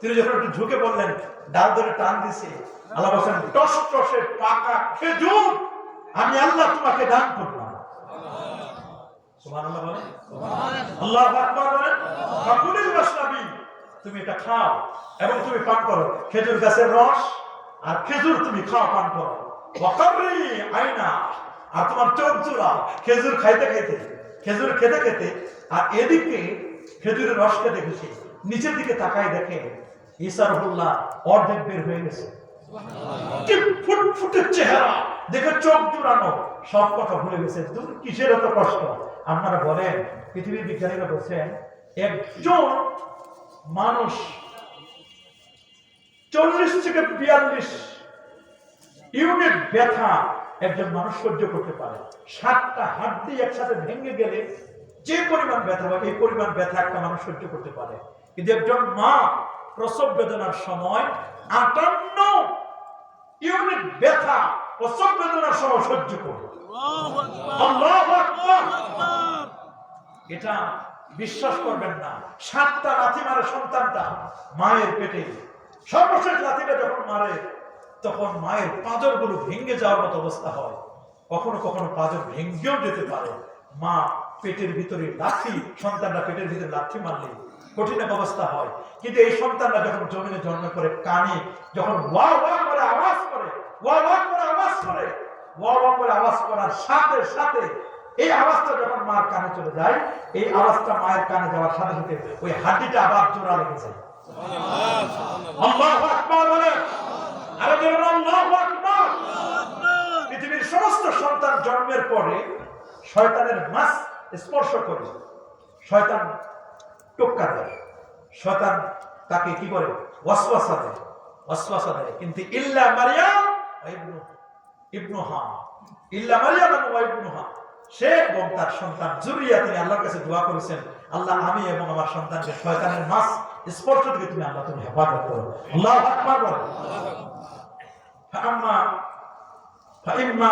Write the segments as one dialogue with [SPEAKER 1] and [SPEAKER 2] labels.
[SPEAKER 1] তিনি যখন একটু ধরে টান দিছে। টস টসে খেজুর, আমি আল্লাহ তোমাকে তুমি এটা খাও এবং তুমি পান করো। খেজুর গাছের রস আর খেজুর তুমি খাও, পান করো। আইনা, আর তোমার চোখ জোড়া খেজুর খাইতে খাইতে, খেজুর খেতে খেতে, আর এদিকে খেজুরের রস গেছে নিচের দিকে তাকাই দেখে ঈসা রহুল্লাহ অর্ধেক বের হয়ে গেছে। কি ফুটফুটে চেহারা! দেখে চোখ জুড়ানো সব কথা ভুলে গেছে। কিসের এত কষ্ট? আপনারা বলেন, পৃথিবীর বিজ্ঞানীরা বলছেন, একজন মানুষ চল্লিশ থেকে বিয়াল্লিশ ইউনিট ব্যথা একজন মানুষ সহ্য করতে পারে। সাতটা হাড্ডি একসাথে ভেঙে গেলে যে পরিমাণ ব্যথা হয় এই পরিমাণ ব্যথা একটা মানুষ সহ্য করতে পারে। কিন্তু একজন মা প্রসব বেদনার সময় আটান্ন ইউনিট ব্যথা প্রসব বেদনার সময় সহ্য করে আল্লাহু আকবার। এটা বিশ্বাস করবেন না। সাতটা লাথি মারে সন্তানটা মায়ের পেটে। সর্বশেষ লাথিটা যখন মারে, তখন মায়ের পাঁজরগুলো ভেঙে যাওয়ার মতো অবস্থা হয়। কখনো কখনো পাঁজর ভেঙেও যেতে পারে। মা পেটের ভিতরে লাথি সন্তানরা পেটের ভিতরে লাথি মারলে কঠিন অবস্থা হয়। কিন্তু এই সন্তানরা যখন জমিনে জন্ম করে, কানে যখন ওয়া ওয়া করে আওয়াজ করে ওয়া ওয়া করে আওয়াজ করে ওয়া ওয়া করে আওয়াজ করার সাথে সাথে এই আওয়াজটা যখন মার কানে চলে যায়, এই আওয়াজটা মায়ের কানে যাওয়ার সাথে সাথে ওই হাড্ডিটা আবার জোড়া লেগে যায়। পৃথিবীর সমস্ত সন্তান জন্মের পরে শয়তানের মাস স্পর্শ করে শয়তান টোক্কা দেয় শয়তান তাকে কি করে ওয়াসওয়াসা দেয় ওয়াসওয়াসা দেয় কিন্তু ইল্লা মারিয়াম ওয়া ইবনু ইবনুহা ইল্লা মারিয়াম ওয়া ইবনুহা সে এবং তার সন্তান জুরিয়া তিনি আল্লাহর কাছে দোয়া করেছেন আল্লাহ আমি এবং আমার সন্তানকে শয়তানের মাস স্পর্শ থেকে তুমি আল্লাহ তুমি হেফাজত করো আল্লাহু আকবার বলো فأما فإما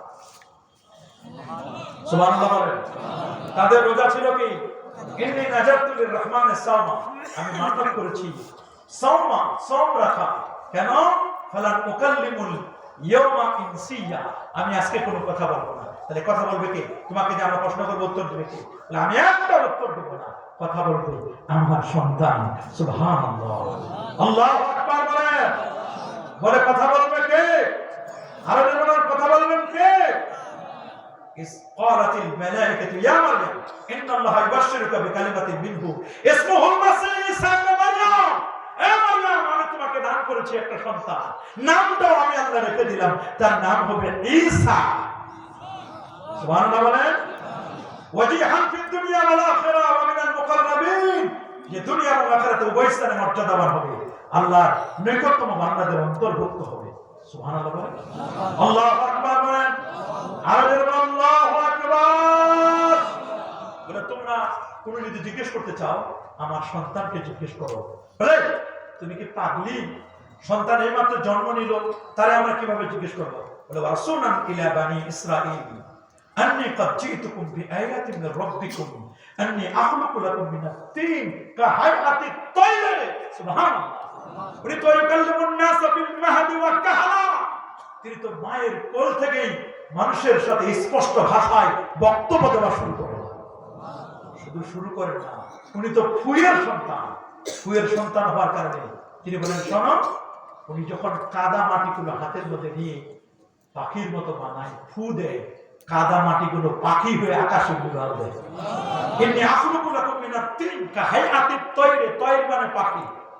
[SPEAKER 1] তাদের রোজা ছিল কি? আমি আজকে কথা বলব না। তাহলে কথা বলবে তোমাকে যে আমরা প্রশ্ন করব, উত্তর দেবে আমি একটা উত্তর দেবো না। কথা বলবে আমার সন্তান। বলে কথা বলবে কে যেমন কথা বলবেন কে إذ قالت الملائكة يا مريم إن الله يبشرك بكلمة منه اسمه المسيح عيسى ابن مريم এ মারিয়াম, আমি তোমাকে দান করেছি একটা সন্তান নামটাও আমি আল্লাহ রেখে দিলাম তার নাম হবে ঈসা সুবহানাল্লাহ বলেন ওয়াজিহান ফিদ দুনিয়া ওয়াল আখিরা ওয়া মিনাল মুকাররাবিন যে দুনিয়া এবং আখিরাতে উভয় স্থানে মর্যাদাবান হবে আল্লাহর নৈকট্যম বান্দাদের অন্তর্ভুক্ত হবে সুবহানাল্লাহ বলেন আল্লাহু আকবার বলেন আর আল্লাহু আকবার বলে তোমরা তুমি যদি জিজ্ঞেস করতে চাও আমার সন্তানকে জিজ্ঞেস করো বলে তুমি কি পাগলি সন্তান এইমাত্র জন্ম নিল তারে আমরা কিভাবে জিজ্ঞেস করবো বলে রাসূলান ইলা বানি ইসরাঈল أني قد جئتكم بآيات من ربكم أني أخلق لكم من الطين كهيئة الطير سبحان الله তিনি তো মায়ের কোল থেকেই মানুষের সাথে স্পষ্ট ভাষায় বক্তব্য দেওয়া শুরু করেন। শুধু শুরু করেন না, উনি তো ফুয়ের সন্তান। ফুয়ের সন্তান হওয়ার কারণে তিনি বলেন, শোনো, উনি যখন কাদা মাটিগুলো হাতের মধ্যে নিয়ে পাখির মতো বানায়, ফু দেয়, কাদা মাটিগুলো পাখি হয়ে আকাশে উড়াল দেয়। এমনি আখলুকুল লাকুম মিনাত তিন কাহাইআতিত তয়রে তয়র মানে পাখি।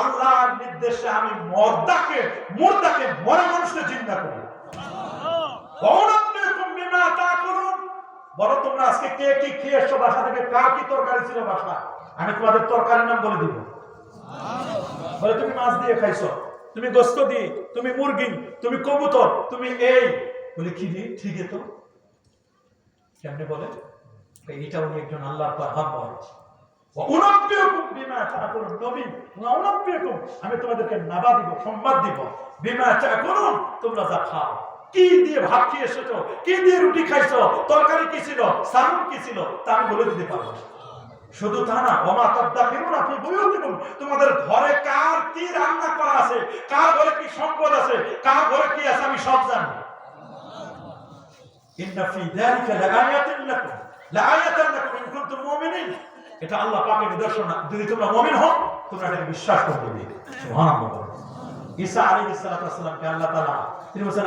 [SPEAKER 1] আল্লাহর নির্দেশে আমি মর্দাকে, মুর্দাকে মরা মানুষকে জিন্দা করি। আজকে কে খেয়েছো, বাসা আমি তোমাদের তরকারির নাম বলে দিব। তুমি মাছ দিয়ে খাইছো, তুমি দিয়ে, তুমি মুরগি, তুমি কবুতর, তুমি এই। বলে, কি দিয়ে? ঠিক তো। বলে? এটা উনি একজন তাকুলুন নবী উনব্বিয়কুম আমি তোমাদেরকে নাবা দিব সংবাদ দিব। বিমা তাকুলুন তোমরা যা খাও। কি দিয়ে ভাত খেয়ে এসেছ? কি দিয়ে রুটি খাইছো? তরকারি কি ছিল? সালুন কি ছিল? তা আমি বলে দিতে পারব শুধু তা না, ওমা তাদাকিরুন আপনি বুয়ুতিকুম, তোমাদের ঘরে কার কি রান্না করা আছে? কার ঘরে কি সম্পদ আছে? কার ঘরে কি আছে আমি সব জানি। ইন্না ফি যালিকা লাআয়াতিন লাকুম, লাআয়াতান লাকুম ইন কুনতুম মুমিনিন। এটা আল্লাহ পাকের নিদর্শন যদি তোমরা মুমিন হও, তোমরা এটাকে বিশ্বাস করতে সুবহানাল্লাহ। ঈসা আলাইহিস সালাতু ওয়াসসালামকে আল্লাহ তাআলা তিনি বলেছেন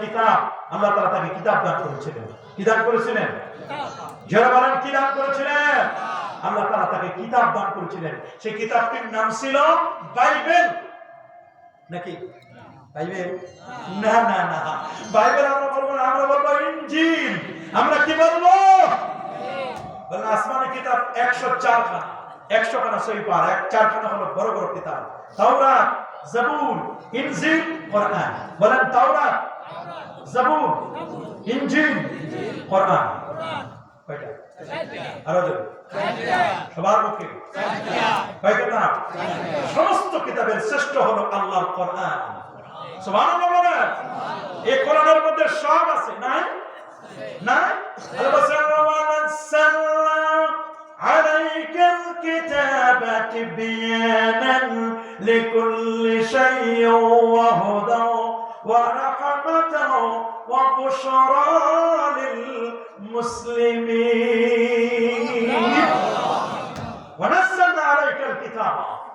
[SPEAKER 1] কিতাব। আল্লাহ তাআলা তাকে কিতাব দান করেছিলেন। কি দান করেছিলেন? যারা বলেন, কি করেছিলেন? আল্লাহ তাআলা তাকে কিতাব দান করেছিলেন। সেই কিতাবটির নাম ছিল বাইবেল। নাকি? বাইবেল? না না না। বাইবেল আমরা বলব না, আমরা বলব আমরা কি বলব? আসমানি কিতাব একশো চার খানা একশো খানা সই পার এক চার খানা হলো বড় বড় কিতাব। তাওরাত জাবুর ইনজিল, কোরআন। বলেন তাওরাত জাবুর ইনজিল, কোরআন। সমস্ত কিতাবের শ্রেষ্ঠ হলো আল্লাহর কোরআন। এই কোরআনের মধ্যে সব আছে। নাই? নাই? ويسرنا عليك الكتاب تبيانا لكل شيء وهدى ورحمة وبشرى للمسلمين.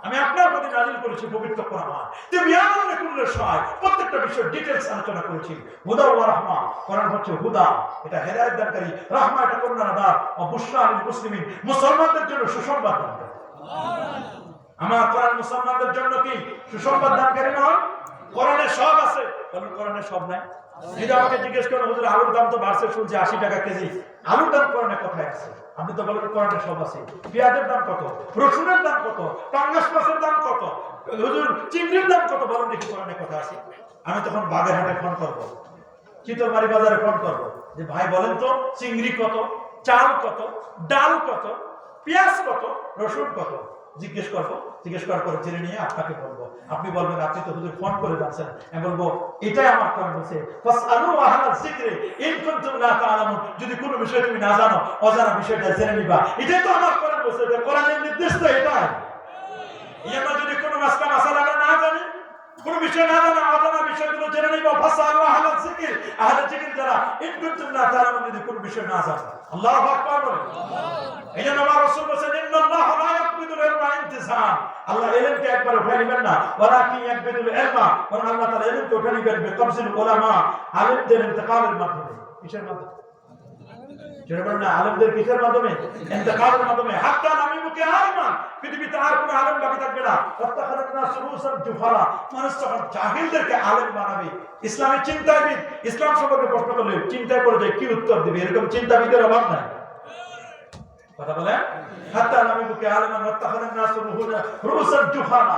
[SPEAKER 1] আমি আপনার প্রতি নাজিল করেছি, পবিত্র কোরআন। তুমি আমার কুল্ল সহায়, প্রত্যেকটা বিষয়ের ডিটেইলস আলোচনা করেছি। হুদা ওয়া রাহমা, কোরআন হচ্ছে হুদা। এটা হেদায়েত দানকারী, রাহমা এটা করুণা দান ও বুশরা আলিল মুসলিমিন, মুসলমানদের জন্য সুসংবাদ আমার কোরআন মুসলমানদের জন্য কি সুসংবাদ দানকারী নয়? কোরআনে সব আছে। বলেন, কোরআনে সব নাই? যদি আমাকে জিজ্ঞেস করেন, হুজুর, আলুর দাম তো বাড়ছে, শুনছি আশি টাকা কেজি। আলুর দাম কোরআনে কোথায় আছে? আপনি তো বলেন কোরআনে সব আছে। পেঁয়াজের দাম কত? রসুনের দাম কত? পাঙ্গাস মাছের দাম কত? হুজুর, চিংড়ির দাম কত? বলেন দেখি কোরআনে কথা আছে। আমি তখন বাগেরহাটে ফোন করব। চিতলমারি বাজারে ফোন করব। যে ভাই বলেন তো, চিংড়ি কত? চাল কত? ডাল কত? পেঁয়াজ কত? রসুন কত? জিজ্ঞেস করব, জিজ্ঞেস করার পরে জেনে নিয়ে আপনাকে বলব। আপনি বলবেন, আপনি তো হুজুর ফোন করে যাচ্ছেন আমি বলব, এটাই আমার কারণ তাআলামুন। যদি কোনো বিষয় তুমি না জানো, অজানা বিষয়টা জেনে নিবা। এটাই তো আমার কোরআন বলছে এটা কোরআনের নির্দেশ তো এটাই। এই আমরা যদি কোনো মাসলা মাসালা না জানি, কোন বিষয় না জানা, অজানা বিষয়গুলো জেনে নিব। ফাসআলু আহলাল যিকর আহলাল জিকির যারা ইন না, তারা যদি কোনো বিষয় না জানো। আল্লাহু আকবার বলেন এই জন্য আমার রাসূল বলেছেন, ইন্নাল্লাহ লা ইয়াকবিদুল ইলমা ইনতিসাম। আল্লাহ ইলমকে একবার উঠে না। কি ইলমা বরং আল্লাহ তাআলা ইলমকে উলামা, আলিমদের ইন্তেকালের মাধ্যমে, কিসের মাধ্যমে? যেটা বলেন না কিসের মাধ্যমে? ইন্তেকালের মাধ্যমে। হাত্তা নামি আলমা পৃথিবীতে আর কোনো আলেম বাকি থাকবে না। অত্যাখানা সুরুসার জুফালা মানুষ তখন জাহিলদেরকে আলেম বানাবে। ইসলামী চিন্তাবিদ। ইসলাম সম্পর্কে প্রশ্ন করলে চিন্তায় পড়ে যায়, কি উত্তর দিবে? এরকম চিন্তাবিদের অভাব নাই। কথা বলে হাত্তা নামি মুখে আলমান অত্যাখানা জুফালা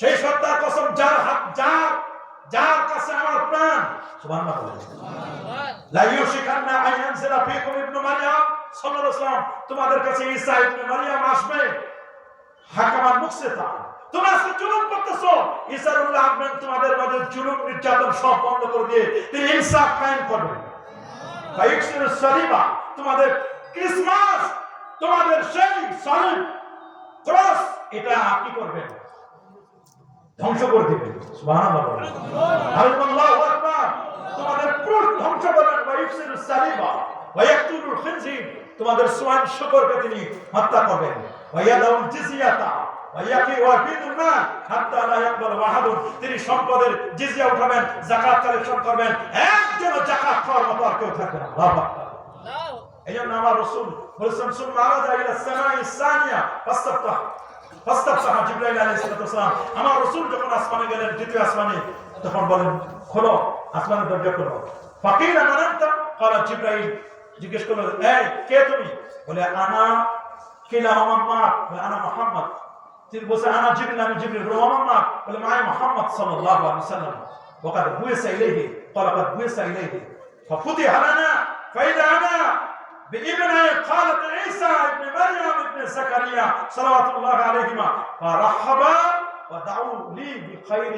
[SPEAKER 1] সেই সত্তার কসম যার হাত যার যার কাছে আমার প্রাণ সুবহানাল্লাহ লা ইউশিকান্না ইয়ানজিলা ফীকুম ইবনু মারইয়াম সাল্লাল্লাহু আলাইহি ওয়াসাল্লাম তোমাদের কাছে ঈসা ইবনে মারইয়াম আসবে। হাকামান মুকসিতা তোমরা আজকে জুলুম করতেছো। তোমাদের মাঝে জুলুম নির্যাতন সব বন্ধ করে দিয়ে তিনি ইনসাফ কায়েম করবেন। ফাইকসির সালিবা তোমাদের ক্রিসমাস তোমাদের সেই সালিব ক্রস এটা কি করবেন। ধ্বংস করে আকবার। তোমাদের ধ্বংস করবেন তোমাদের সোয়ান শুকরকে তিনি হত্যা করবেন। তিনি সম্পদের জিজিয়া উঠাবেন যাকাত কালেকশন করবেন। একজনও যাকাত খাওয়ার মতো আর কেউ থাকবে না। এই জন্য আমার রসুল বলেছেন সুন মারাজা ইলা সানিয়া ফাস্তাফতাহ ফাস্তাফতাহ জিবরাইল আলাইহিস সালাম আমার রসুল যখন আসমানে গেলেন দ্বিতীয় আসমানে তখন বলেন খোলো আসমানের দরজা খোলো ফাকির আমানান্তা ক্বালা জিবরাইল জিজ্ঞেস করলো এই কে তুমি বলে আনা কিলা মাম্মা বলে আনা মুহাম্মদ তিনি বলছে আনা জিবরিল আমি জিবরিল বলে মাম্মা বলে মাই মুহাম্মদ সাল্লাল্লাহু আলাইহি ওয়াসাল্লাম وقد بعث إليه قال قد بعث إليه ففتح لنا فإذا أنا بابن خالة عيسى ابن مريم ابن زكريا صلوات الله عليهما فرحبا ودعوا لي بخير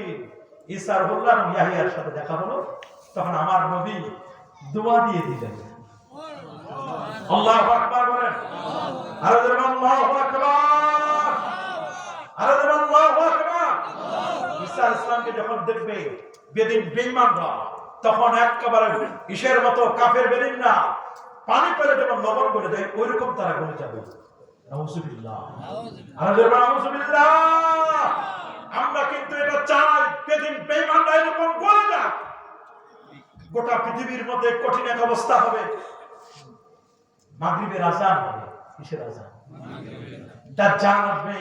[SPEAKER 1] ঈসা রহুল্লাহ এবং ইয়াহিয়ার সাথে দেখা হলো তখন আমার নবী দোয়া দিয়ে দিলেন আল্লাহু আকবার বলেন আরো জোরে বলেন, আল্লাহু আকবার আরো জোরে বলেন, আল্লাহু আকবার ঈসা ইসলামকে যখন দেখবে বেদিন বেঈমানরা তখন একেবারে ইসের মতো কাফের বেদিন না পানি পেলে যেমন লবণ করে দেয় ওই রকম তারা গলে যাবে আমরা কিন্তু এটা চাই বেদিন বেঈমানরা এরকম গলে যাক গোটা পৃথিবীর মধ্যে কঠিন এক অবস্থা হবে মাগরিবের আজান হবে কিসের আজান দাজ্জাল আসবে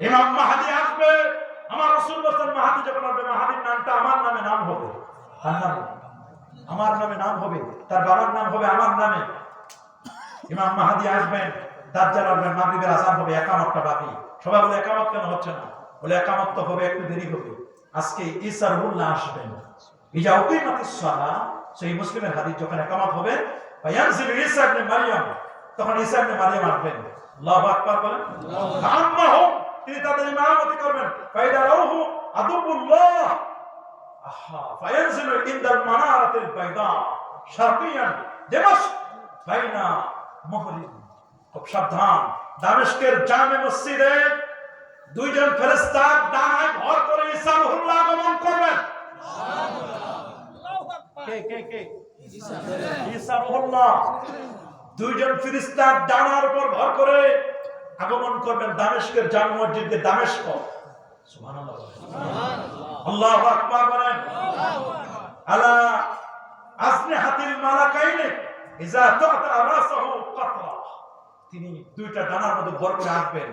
[SPEAKER 1] ইমাম মাহাদি আসবে আমার রাসূল বলেন মাহাদি যখন আসবে মাহাদির নামটা আমার নামে নাম হবে তার নাম আমার নামে নাম হবে, তার বাবার নাম হবে আমার নামে। ইমাম মাহাদি আসবেন, দাজ্জাল আসবেন, মাগরিবের আজান হবে, একামতটা বাকি। সবাই বলে, একামত কেন হচ্ছে না? বলে, একামত তো হবে, একটু দেরি হবে। আজকে ঈসা রুহুল্লাহ আসবেন। সেই মুসলিমের যখন একামত হবে তখন ঈসা ইবনে আসবেন। আম্মাহুম তিনি তাদের ইমামতি করবেন। দিমাশক বাইনা মুহরিন খুব সাবধান। দামেস্কের জামে মসজিদে দুইজন ফেরেশতা ডানায় ভর করে আগমন করবেন। দুইজন ডানার উপর ভর করে আগমন করবেন দামেস্কের জামে মসজিদে দামেস্ক। তিনি দুইটা ডানার মধ্যে আসবেন।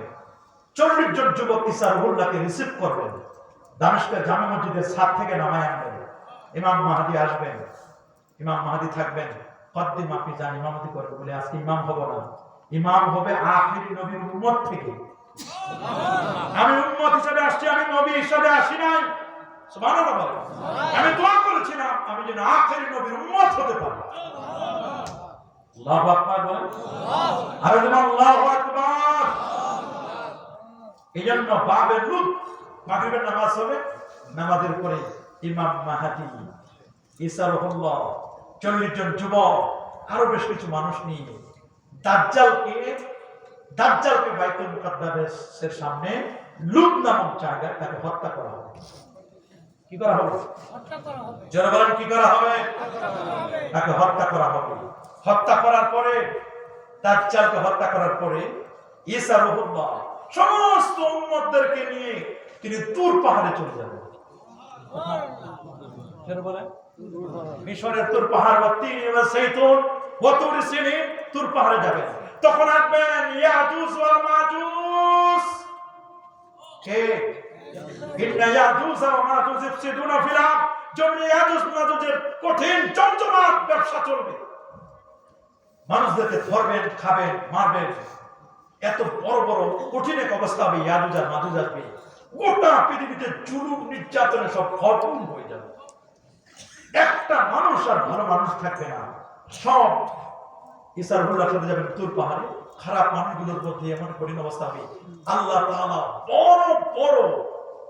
[SPEAKER 1] চল্লিশ জন যুবক ঈসা রুহুল্লাহকে রিসিভ করবেন। মসজিদের ছাদ থেকে নামায় আনবেন। ইমাম মাহাদি আসবেন। ইমাম মাহাদি থাকবেন। আপনি ইমামতি করবে বলে আজকে ইমাম হব না। ইমাম হবে আখিরি নবীর উম্মত থেকে। আমি উম্মত হিসেবে আসছি আমি নবী হিসাবে আসি নাই। আমি দোয়া করেছিলাম আমি যেন আখিরি নবীর উম্মত হতে পারি। আল্লাহু আকবার বলেন। আর আল্লাহু আকবার। এই জন্য বাবের লুত মাগরিবের নামাজ হবে নামাজের পরে ইমাম মাহাদি ঈসা রহল্লাহ চল্লিশ জন যুবক আরও বেশ কিছু মানুষ নিয়ে দাজ্জালকে দাজ্জালকে বাইতুল মুকাদ্দাসের সামনে লুত নামক জায়গায় তাকে হত্যা করা হবে। কি করা হবে? যারা বলেন কি করা হবে? তাকে হত্যা করা হবে। হত্যা করার পরে দাজ্জালকে হত্যা করার পরে ঈসা রহল্লাহ সমস্ত উম্মতদেরকে নিয়ে তিনি তুর পাহাড়ে চলে যাবেন। বলেন মিশরের তুর পাহাড় বা তিন সেইতুন তুর পাহাড়ে যাবেন। তখন আসবেন ইয়াজুজ ওয়া মাজুজ। কে? ইন্না ইয়াজুজ মাজুজ ইফসিদুনা ফিল ইয়াজুজ মাজুজের কঠিন জমজমাট ব্যবসা চলবে। মানুষদেরকে ধরবেন, খাবেন, মারবেন। এত বড় বড় কঠিন এক অবস্থা হবে ইয়াজুজ আর মাজুজ আসবে। গোটা পৃথিবীতে জুলুম নির্যাতনে সব হয়ে যাবে। একটা মানুষ আর ভালো মানুষ থাকবে না। সব যাবেন তুর পাহাড়ে। খারাপ মানুষগুলোর মধ্যে এমন কঠিন অবস্থা হবে আল্লাহ বড় বড়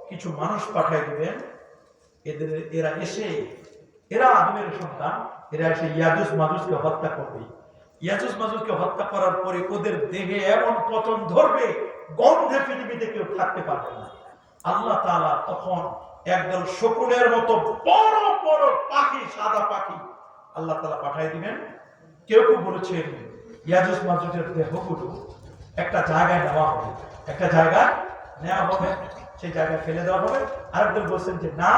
[SPEAKER 1] কিছু মানুষ দিবেন। এদের, এরা এসে, এরা আদমের সন্তান, এরা এসে হত্যা করবে। হত্যা করার পরে ওদের দেহে এমন পতন ধরবে, গন্ধে পৃথিবীতে কেউ থাকতে পারবে না। আল্লাহ তাআলা তখন একদল শকুনের মতো বড় বড় পাখি, সাদা পাখি আল্লাহ তাআলা পাঠিয়ে দিবেন। কেউ কেউ বলেছেন মাজুসের দেহগুলো একটা জায়গায় নেওয়া হবে। একটা জায়গায় নেওয়া হবে, সেই জায়গায় ফেলে দেওয়া হবে। আরেকজন বলছেন যে, না,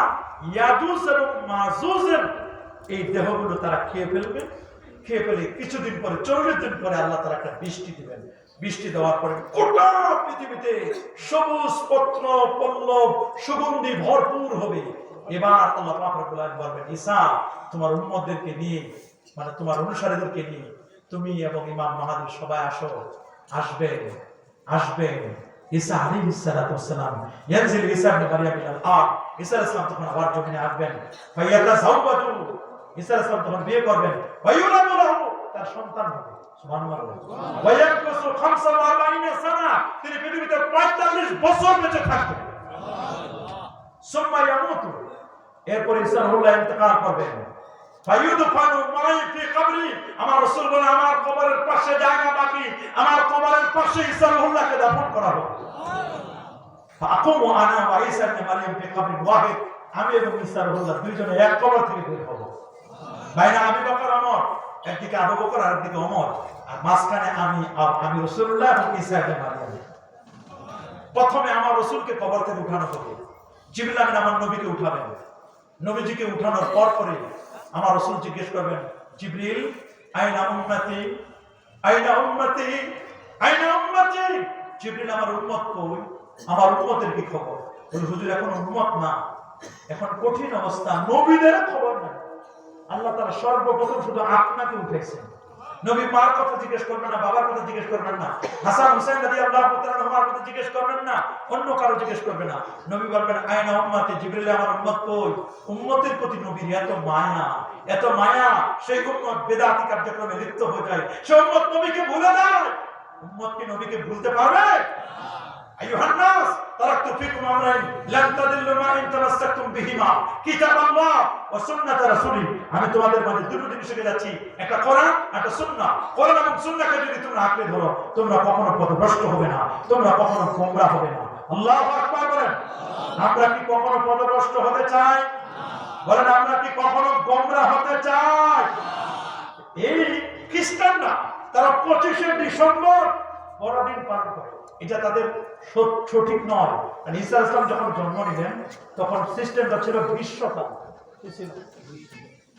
[SPEAKER 1] ইয়াজুস এবং মাজুসের এই দেহগুলো তারা খেয়ে ফেলবে। খেয়ে ফেলে কিছুদিন পরে, চল্লিশ দিন পরে আল্লাহ তারা একটা বৃষ্টি দিবেন। বৃষ্টি দেওয়ার পরে গোটা পৃথিবীতে সবুজ পত্র, পল্লব, সুগন্ধি ভরপুর হবে। এবার আল্লাহ বলবেন, ঈসা, তোমার উম্মতদেরকে নিয়ে মানে তোমার অনুসারীদেরকে নিয়ে তুমি এবং ইমাম মাহাদির সবাই আসো আসবেন আসবেন ঈসা আলাইহিস সালাতু ওয়াসসালাম ইয়ানজিল ঈসা ইবনে মারইয়াম ইলাল আরদ ঈসা তখন আবার জমিনে আসবেন। ফায়াতাযাওয়াজু ঈসা তখন বিয়ে করবেন। লাহু তার সন্তান হবে। সুবহানাল্লাহ। ওয়ায়াকুসু 45 সানা তিনি পৃথিবীতে 45 বছর বেঁচে থাকবেন। সুম্মা ইয়ামুতু। এরপর ঈসা রুহুল্লাহ ইন্তেকাল করবেন। আমার রাসূল বলে আমার কবরের পাশে জায়গা বাকি। আমার কবরের পাশে ঈসা দাফন করা হবে ফাকুমু আনা ওয়া ঈসা ইবনে মারইয়াম ফি কবরিন ওয়াহিদ। আমি এবং ঈসা দুইজনে এক কবর থেকে বের হব। বাইনা আবু বকর ওমর একদিকে আবু বকর আর একদিকে ওমর। আর মাঝখানে আমি আমি এবং প্রথমে আমার রসুলকে কবর থেকে উঠানো হবে। জিবরিল আমার নবীকে উঠাবেন। নবীজিকে উঠানোর পর পরে আমার রসুল জিজ্ঞেস করবেন, জিবরিল, আইনা উম্মতি? আইনা উম্মতি? আইনা উম্মতি? জিবরিল, আমার উম্মত কই? আমার উম্মতের কি খবর? বলে, হুজুর, এখন উম্মত না। এখন কঠিন অবস্থা। নবীদের খবর নাই। আল্লাহ তারা সর্বপ্রথম শুধু আপনাকে উঠেছেন। নবী কথা জিজ্ঞেস করবেন না, বাবার কথা জিজ্ঞেস করবেন না, হাসান হুসেন নদী আল্লাহ কথা জিজ্ঞেস করবেন না, অন্য কারও জিজ্ঞেস করবে না। নবী বলবেন আয়না উম্মাতে জিবরিল আমার উম্মত কই? উম্মতের প্রতি নবীর এত মায়া এত মায়া, সেই উম্মত বেদাতি কার্যক্রমে লিপ্ত হয়ে যায় সে উম্মত নবীকে ভুলে যায়। উম্মত কি নবীকে ভুলতে পারবে? আইয়ুহান নাস, তারাকতু ফিকুম আমরাইন লান তাদিল্লু মা ইন তামাসসাকতুম বিহিমা। কিতাবাল্লাহ ওয়া সুন্নাত রাসূলি। আমি তোমাদের মাঝে দুটো জিনিস রেখে যাচ্ছি। একটা কোরআন, একটা সুন্নাহ। কোরআন এবং সুন্নাহকে যদি তোমরা আঁকড়ে ধরো, তোমরা কখনো পথভ্রষ্ট হবে না, তোমরা কখনো গোমরা হবে না। আল্লাহু আকবার বলেন। আমরা কি কখনো পথভ্রষ্ট হতে চাই? বলেন, আমরা কি কখনো গোমরা হতে চাই? এই খ্রিস্টানরা, তারা পঁচিশে ডিসেম্বর বড়দিন পালন করে। এটা তাদের সঠিক নয়। ঈসা ইসলাম যখন জন্ম নিলেন, তখন সিস্টেমটা ছিল গ্রীষ্মকাল?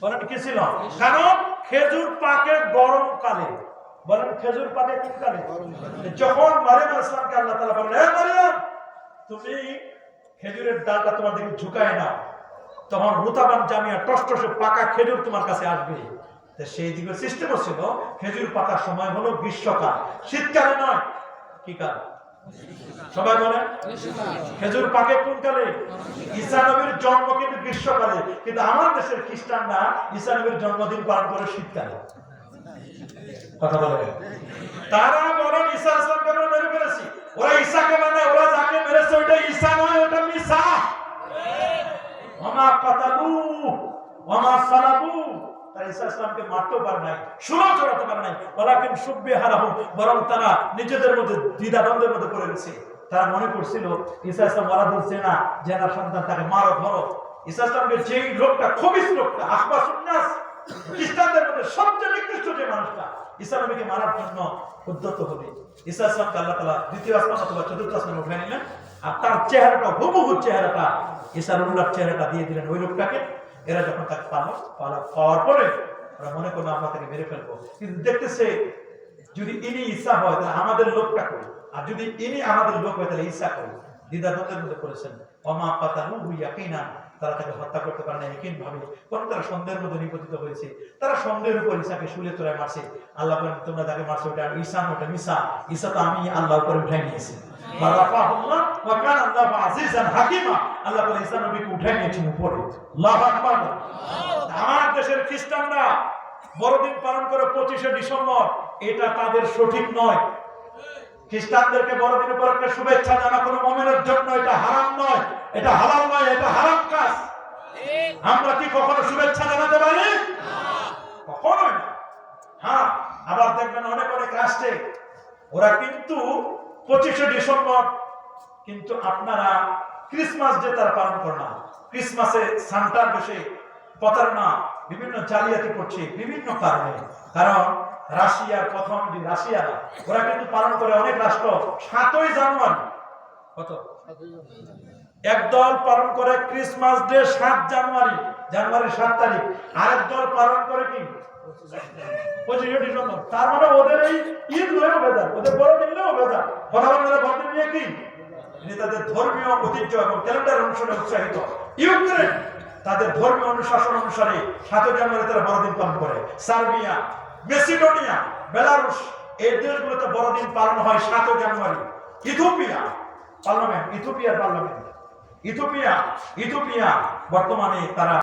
[SPEAKER 1] বলেন কি ছিল? কারণ খেজুর পাকে গরমকালে, বলেন খেজুর পাকে কোন কালে যখন মারিয়াম ইসলামকে আল্লাহ তাআলা বলেন হে মারিয়াম, তুমি খেজুরের ডালটা তোমার দিকে ঝুঁকায় নাও। তখন রুতাবান জামিয়া টসটসে পাকা খেজুর তোমার কাছে আসবে। সেই দিকে সিস্টেম ছিল, খেজুর পাকার সময় হলো গ্রীষ্মকাল শীতকালে নয় কি কাল সবাই বলেন। খেজুর পাকে কোন কালে ঈসা নবীর জন্ম কিন্তু গ্রীষ্মকালে, কিন্তু আমার দেশের খ্রিস্টানরা ঈসা নবীর জন্মদিন পালন করে শীতকালে। কথা বলে তারা বলেন, ঈসা ইসলামকে আমরা মেরে ফেলেছি। ওরা ঈসাকে মানে ওরা যাকে মেরেছে ওইটা ঈসা নয় ওটা মিসা। ওমা কাতালু, ওমা সালাবু তারা ঈসা নিজেদের মধ্যে দ্বিধাদ্বন্দ্বের মধ্যে তারা মনে করছিল, ঈসা ইসলাম না সন্তান তাকে মারো, ধরো। ঈসা ইসলামকে যেই লোকটা খবিস লোকটা খ্রিস্টানদের মধ্যে সবচেয়ে নিকৃষ্ট যে মানুষটা, ঈসা মারার জন্য উদ্যত হবে। ঈসা ইসলামকে আল্লাহ তালা দ্বিতীয় আসমান অথবা চতুর্থ উঠে নিলেন, আর তার চেহারাটা, হুবহু চেহারাটা, ঈসার উল্লার চেহারাটা দিয়ে দিলেন ওই লোকটাকে। এরা যখন তাকে পালো পালা পাওয়ার পরে ওরা মনে করল আমরা তাকে মেরে ফেলব। কিন্তু দেখতেছে যদি ইনি ঈসা হয় তাহলে আমাদের লোকটা করি আর যদি ইনি আমাদের লোক হয় তাহলে ঈসা করি দ্বিধাদ্বন্দ্বের মধ্যে করেছেন অমা পাতালু ইয়াকিনা তারা তাকে হত্যা করতে পারে না একই ভাবে কারণ তারা সন্দেহের মধ্যে নিপতিত হয়েছে। তারা সন্দেহের উপর ঈসাকে শুলে তোলায় মারছে। আল্লাহ তোমরা যাকে মারছো ওটা না, ওটা মিসা। ঈসা তো আমি আল্লাহ উপরে উঠাই নিয়েছি। শুভেচ্ছা জানা কোনো মমিনের জন্য এটা হারাম নয়। এটা হালাল নয়, এটা হারাম কাজ। আমরা কি কখনো শুভেচ্ছা জানাতে পারি? কখনোই না। হ্যাঁ আবার দেখবেন অনেক অনেক রাষ্ট্রে ওরা কিন্তু পঁচিশে ডিসেম্বর, কিন্তু আপনারা ক্রিসমাস ডে তারা পালন করে না। ক্রিসমাসে সান্টার বেশে প্রতারণা, বিভিন্ন জালিয়াতি করছে বিভিন্ন কারণে। কারণ রাশিয়ার প্রথম যে রাশিয়ারা, ওরা কিন্তু পালন করে অনেক রাষ্ট্র। সাতই জানুয়ারি, কত? একদল পালন করে ক্রিসমাস ডে সাত জানুয়ারি জানুয়ারি সাত তারিখ। আরেক দল পালন করে কি? মানে বড়দিন পালন সার্বিয়া, মেসিডোনিয়া, বেলারুশ, এই দেশগুলোতে বড়দিন পালন হয় সাতই জানুয়ারি। ইথিওপিয়া, পার্লামেন্ট, ইথিওপিয়ার পার্লামেন্ট। ইথিওপিয়া ইথিওপিয়া, বর্তমানে তারা